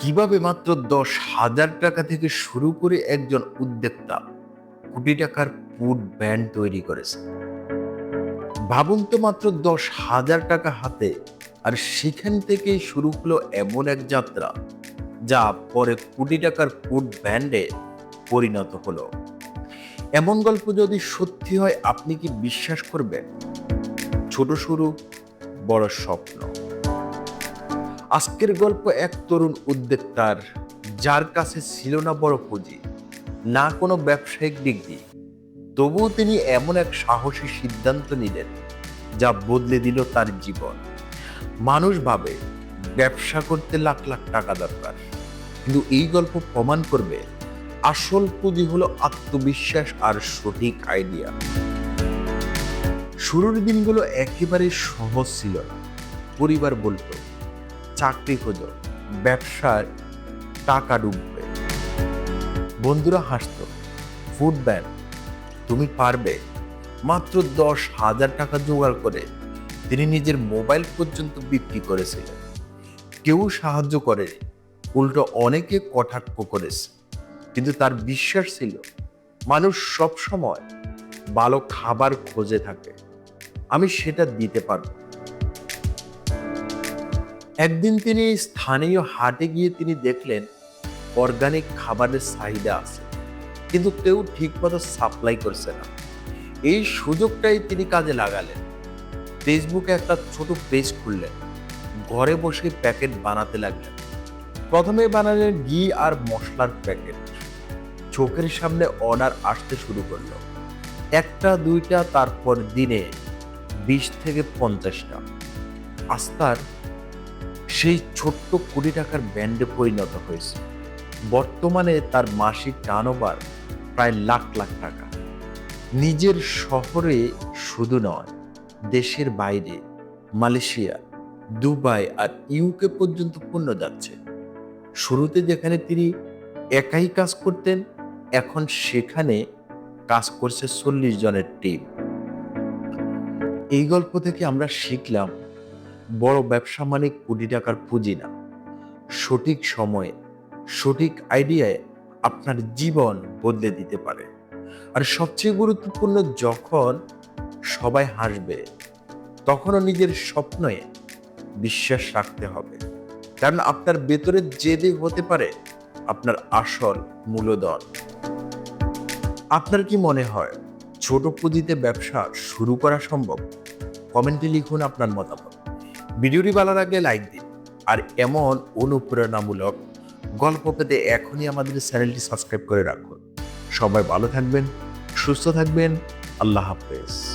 কীভাবে মাত্র দশ হাজার টাকা থেকে শুরু করে একজন উদ্যোক্তা কোটি টাকার ফুড ব্যান্ড তৈরি করেছে? ভাবুন তো মাত্র দশ হাজার টাকা হাতে, আর সেখান থেকেই শুরু হলো এমন এক যাত্রা, যা পরে কোটি টাকার ফুড ব্যান্ডে পরিণত হলো। এমন গল্প যদি সত্যি হয়, আপনি কি বিশ্বাস করবেন? ছোট শুরু, বড় স্বপ্ন। আজকের গল্প এক তরুণ উদ্যোক্তার, যার কাছে ছিল না বড় পুঁজি, না কোনো ব্যবসায়িক ডিগ্রি। তবুও তিনি এমন এক সাহসী সিদ্ধান্ত নিলেন, যা বদলে দিল তার জীবন। মানুষ ভাবে, ব্যবসা করতে লাখ লাখ টাকা দরকার। কিন্তু এই গল্প প্রমাণ করবে, আসল পুঁজি হলো আত্মবিশ্বাস আর সঠিক আইডিয়া শুরুর দিনগুলো একেবারে সহজ ছিল না, পরিবার বলতো চাকরি খোঁজো ব্যবসার টাকা ডুববে। বন্ধুরা হাসতো ফুড ব্যান তুমি পারবে। মাত্র দশ হাজার টাকা জোগাড় করে তিনি নিজের মোবাইল পর্যন্ত বিক্রি করেছিলেন। কেউ সাহায্য করেনি উল্টো অনেকে কটাক্ষ করেছে। কিন্তু তার বিশ্বাস ছিল, মানুষ সব সময় ভালো খাবার খোঁজে থাকে। আমি সেটা দিতে পারব। একদিন তিনি স্থানীয় হাটে গিয়ে তিনি দেখলেন অর্গানিক খাবারের চাহিদা আছে, কিন্তু কেউ ঠিকমতো সাপ্লাই করছে না। এই সুযোগটাই তিনি কাজে লাগালেন। ফেসবুকে একটা ছোট পেজ খুললেন। ঘরে বসে প্যাকেট বানাতে লাগলেন। প্রথমে বানালেন ঘি আর মশলার প্যাকেট চোখের সামনে অর্ডার আসতে শুরু করল। একটা, দুইটা, তারপর দিনে বিশ থেকে পঞ্চাশটা। আস্তার সেই ছোট্ট কোটি টাকার ব্যান্ডে পরিণত হয়েছে। বর্তমানে তার মাসিক টার্নওভার প্রায় লাখ লাখ টাকা। নিজের শহরে শুধু নয়, দেশের বাইরে, মালয়েশিয়া, দুবাই আর ইউকে পর্যন্ত পণ্য যাচ্ছে। শুরুতে যেখানে তিনি একাই কাজ করতেন, এখন সেখানে কাজ করছে চল্লিশ জনের টিম এই গল্প থেকে আমরা শিখলাম বড় ব্যবসা মানে কোটি টাকার পুঁজি না। সঠিক সময়ে, সঠিক আইডিয়ায় আপনার জীবন বদলে দিতে পারে। আর সবচেয়ে গুরুত্বপূর্ণ, যখন সবাই হাসবে, তখনও নিজের স্বপ্নে বিশ্বাস রাখতে হবে। কারণ আপনার ভেতরে জেদে হতে পারে আপনার আসল মূলধন। আপনার কি মনে হয়, ছোট পুঁজিতে ব্যবসা শুরু করা সম্ভব? কমেন্টে লিখুন আপনার মতামত। ভিডিওটি ভালো লাগলে লাইক দিন। আর এমন অনুপ্রেরণামূলক গল্প পেতে এখনই আমাদের চ্যানেলটি সাবস্ক্রাইব করে রাখুন। সবাই ভালো থাকবেন, সুস্থ থাকবেন, আল্লাহ হাফেজ।